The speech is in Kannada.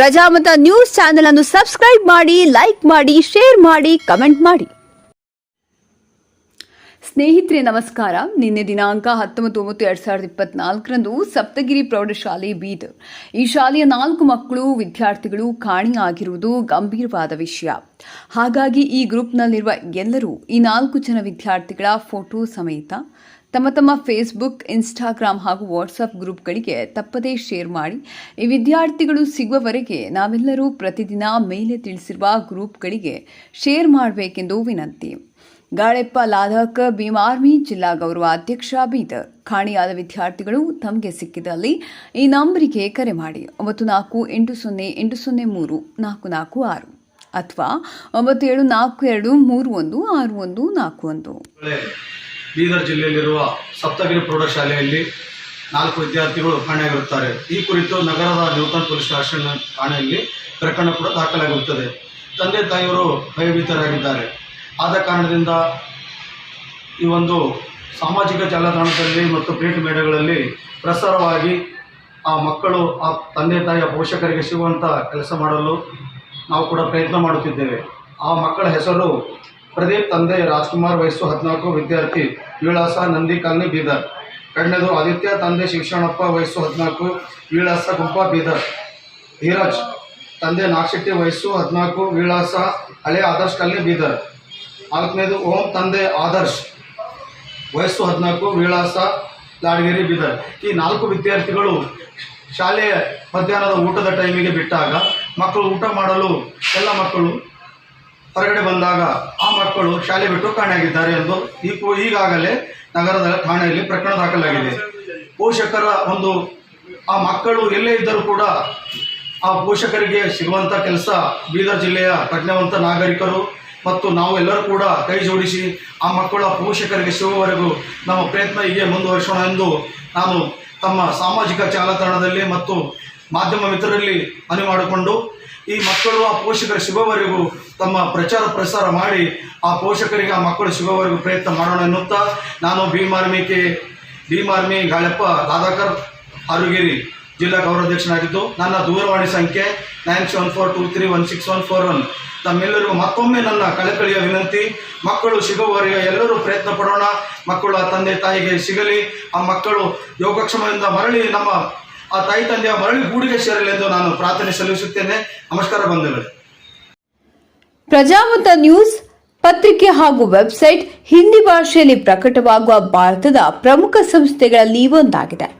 ಪ್ರಜಾಮತ ನ್ಯೂಸ್ ಚಾನೆಲ್ ಅನ್ನು ಸಬ್ಸ್ಕ್ರೈಬ್ ಮಾಡಿ ಲೈಕ್ ಮಾಡಿ ಶೇರ್ ಮಾಡಿ ಕಮೆಂಟ್ ಮಾಡಿ. ಸ್ನೇಹಿತರೆ, ನಮಸ್ಕಾರ. ನಿನ್ನೆ ದಿನಾಂಕ ಹತ್ತೊಂಬತ್ತು ಒಂಬತ್ತು ಎರಡ್ ಸಾವಿರದ ಇಪ್ಪತ್ನಾಲ್ಕರಂದು ಸಪ್ತಗಿರಿ ಪ್ರೌಢಶಾಲೆ ಬೀದ್. ಈ ಶಾಲೆಯ ನಾಲ್ಕು ಮಕ್ಕಳು, ವಿದ್ಯಾರ್ಥಿಗಳು ಕಾಣೆಯಾಗಿರುವುದು ಗಂಭೀರವಾದ ವಿಷಯ. ಹಾಗಾಗಿ ಈ ಗ್ರೂಪ್ನಲ್ಲಿರುವ ಎಲ್ಲರೂ ಈ ನಾಲ್ಕು ಜನ ವಿದ್ಯಾರ್ಥಿಗಳ ಫೋಟೋ ಸಮೇತ ತಮ್ಮ ತಮ್ಮ ಫೇಸ್ಬುಕ್, ಇನ್ಸ್ಟಾಗ್ರಾಮ್ ಹಾಗೂ ವಾಟ್ಸಪ್ ಗ್ರೂಪ್ಗಳಿಗೆ ತಪ್ಪದೇ ಶೇರ್ ಮಾಡಿ, ಈ ವಿದ್ಯಾರ್ಥಿಗಳು ಸಿಗುವವರೆಗೆ ನಾವೆಲ್ಲರೂ ಪ್ರತಿದಿನ ಮೇಲೆ ತಿಳಿಸಿರುವ ಗ್ರೂಪ್ಗಳಿಗೆ ಶೇರ್ ಮಾಡಬೇಕೆಂದು ವಿನಂತಿ. ಗಾಳೆಪ್ಪ ಲಾಧಕ್ ಭೀಮ್ ಆರ್ಮಿ ಜಿಲ್ಲಾ ಗೌರವ ಅಧ್ಯಕ್ಷ ಬೀದರ್ ಖಾಣಿಯಾದ ವಿದ್ಯಾರ್ಥಿಗಳು ತಮಗೆ ಸಿಕ್ಕಿದಲ್ಲಿ ಈ ನಂಬರಿಗೆ ಕರೆ ಮಾಡಿ. ಒಂಬತ್ತು ನಾಲ್ಕು ಎಂಟು ಸೊನ್ನೆ ಎಂಟು ಸೊನ್ನೆ ಮೂರು ನಾಲ್ಕು ನಾಲ್ಕು ಆರು ಅಥವಾ ಒಂಬತ್ತು ಏಳು ನಾಲ್ಕು ಎರಡು ಮೂರು ಒಂದು ಆರು ಒಂದು ನಾಲ್ಕು ಒಂದು. ಬೀದರ್ ಜಿಲ್ಲೆಯಲ್ಲಿರುವ ಸಪ್ತಗಿರಿ ಪ್ರೌಢಶಾಲೆಯಲ್ಲಿ ನಾಲ್ಕು ವಿದ್ಯಾರ್ಥಿಗಳು ಕಾಣೆಯಾಗಿರುತ್ತಾರೆ. ಈ ಕುರಿತು ನಗರದ ನೂತನ ಪೊಲೀಸ್ ಸ್ಟೇಷನ್ ಠಾಣೆಯಲ್ಲಿ ಪ್ರಕರಣ ಕೂಡ ದಾಖಲಾಗಿರುತ್ತದೆ ತಂದೆ ತಾಯಿಯವರು ಭಯಭೀತರಾಗಿದ್ದಾರೆ. ಆದ ಕಾರಣದಿಂದ ಈ ಒಂದು ಸಾಮಾಜಿಕ ಜಾಲತಾಣದಲ್ಲಿ ಮತ್ತು ಪ್ರಿಂಟ್ ಮೀಡಿಯಾಗಳಲ್ಲಿ ಪ್ರಸಾರವಾಗಿ ಆ ಮಕ್ಕಳು, ಆ ತಂದೆ, ತಾಯಿಯ ಪೋಷಕರಿಗೆ ಸಿಗುವಂಥ ಕೆಲಸ ಮಾಡಲು ನಾವು ಕೂಡ ಪ್ರಯತ್ನ ಮಾಡುತ್ತಿದ್ದೇವೆ. ಆ ಮಕ್ಕಳ ಹೆಸರು ಪ್ರದೀಪ್, ತಂದೆ ರಾಜ್ಕುಮಾರ್, ವಯಸ್ಸು ಹದಿನಾಲ್ಕು, ವಿದ್ಯಾರ್ಥಿ ವಿಳಾಸ ನಂದಿ ಕಾಲನಿ, ಬೀದರ್. ಎರಡನೇದು ಆದಿತ್ಯ, ತಂದೆ ಶಿಕ್ಷಣಪ್ಪ, ವಯಸ್ಸು ಹದಿನಾಲ್ಕು, ವಿಳಾಸ ಗುಂಪ, ಬೀದರ್. ಧೀರಜ್, ತಂದೆ ನಾಗಶೆಟ್ಟಿ, ವಯಸ್ಸು ಹದಿನಾಲ್ಕು, ವಿಳಾಸ ಹಳೆ ಆದರ್ಶ್ ಕಾಲನಿ, ಬೀದರ್. ನಾಲ್ಕನೇದು ಓಂ ತಂದೆ ಆದರ್ಶ್. ವಯಸ್ಸು ಹದಿನಾಲ್ಕು, ವಿಳಾಸ ಲಾಡಗೇರಿ ಬೀದರ್. ಈ ನಾಲ್ಕು ವಿದ್ಯಾರ್ಥಿಗಳು ಶಾಲೆಯ ಮಧ್ಯಾಹ್ನದ ಊಟದ ಟೈಮಿಗೆ ಬಿಟ್ಟಾಗ ಮಕ್ಕಳು ಊಟ ಮಾಡಲು ಎಲ್ಲ ಮಕ್ಕಳು ಹೊರಗಡೆ ಬಂದಾಗ ಆ ಮಕ್ಕಳು ಶಾಲೆ ಬಿಟ್ಟು ಕಾಣೆಯಾಗಿದ್ದಾರೆ ಎಂದು ಈ ಈಗಾಗಲೇ ನಗರದ ಠಾಣೆಯಲ್ಲಿ ಪ್ರಕರಣ ದಾಖಲಾಗಿದೆ. ಪೋಷಕರ ಒಂದು ಆ ಮಕ್ಕಳು ಎಲ್ಲೇ ಇದ್ದರೂ ಕೂಡ ಆ ಪೋಷಕರಿಗೆ ಸಿಗುವಂಥ ಕೆಲಸ ಬೀದರ್ ಜಿಲ್ಲೆಯ ಪ್ರಜ್ಞಾವಂತ ನಾಗರಿಕರು ಮತ್ತು ನಾವು ಎಲ್ಲರೂ ಕೂಡ ಕೈ ಜೋಡಿಸಿ ಆ ಮಕ್ಕಳ ಪೋಷಕರಿಗೆ ಸಿಗುವವರೆಗೂ ನಮ್ಮ ಪ್ರಯತ್ನ ಹೀಗೆ ಮುಂದುವರಿಸೋಣ ಎಂದು ನಾನು ತಮ್ಮ ಸಾಮಾಜಿಕ ಜಾಲತಾಣದಲ್ಲಿ ಮತ್ತು ಮಾಧ್ಯಮ ಮಿತ್ರರಲ್ಲಿ ಮನವಿ ಮಾಡಿಕೊಂಡು ಈ ಮಕ್ಕಳು, ಆ ಪೋಷಕರು ಸಿಗುವವರೆಗೂ ತಮ್ಮ ಪ್ರಚಾರ ಪ್ರಸಾರ ಮಾಡಿ ಆ ಪೋಷಕರಿಗೆ, ಆ ಮಕ್ಕಳು ಸಿಗುವವರೆಗೂ ಪ್ರಯತ್ನ ಮಾಡೋಣ ಎನ್ನುತ್ತಾ ನಾನು ಭೀಮಾರ್ಮಿಕೆ ಭೀಮಾರ್ಮಿ ಗಾಳಪ್ಪ ದಾದಾಕರ್ ಆರುಗೇರಿ ಜಿಲ್ಲಾ ಗೌರವಾಧ್ಯಕ್ಷನಾಗಿದ್ದು ನನ್ನ ದೂರವಾಣಿ ಸಂಖ್ಯೆ nine seven four two three one six one four one ತಮ್ಮೆಲ್ಲರಿಗೂ ಮತ್ತೊಮ್ಮೆ ನನ್ನ ಕಳಕಳಿಯ ವಿನಂತಿ, ಮಕ್ಕಳು ಸಿಗುವವರೆಗೆ ಎಲ್ಲರೂ ಪ್ರಯತ್ನ ಪಡೋಣ. ಮಕ್ಕಳು, ಆ ತಂದೆ ತಾಯಿಗೆ ಸಿಗಲಿ. ಆ ಮಕ್ಕಳು ಯೋಗಕ್ಷಮದಿಂದ ಮರಳಿ ನಮ್ಮ ಆ ತಾಯಿ ತಂದೆಯ ಮರಳಿ ಗೂಡಿಗೆ ಸೇರಲಿ ಎಂದು ನಾನು ಪ್ರಾರ್ಥನೆ ಸಲ್ಲಿಸುತ್ತೇನೆ. ನಮಸ್ಕಾರ, ಬಂಧುಗಳು. ಪ್ರಜಾಮತ ನ್ಯೂಸ್ ಪತ್ರಿಕೆ ಹಾಗೂ ವೆಬ್ಸೈಟ್ ಹಿಂದಿ ಭಾಷೆಯಲ್ಲಿ ಪ್ರಕಟವಾಗುವ ಭಾರತದ ಪ್ರಮುಖ ಸಂಸ್ಥೆಗಳಲ್ಲಿ ಒಂದಾಗಿದೆ.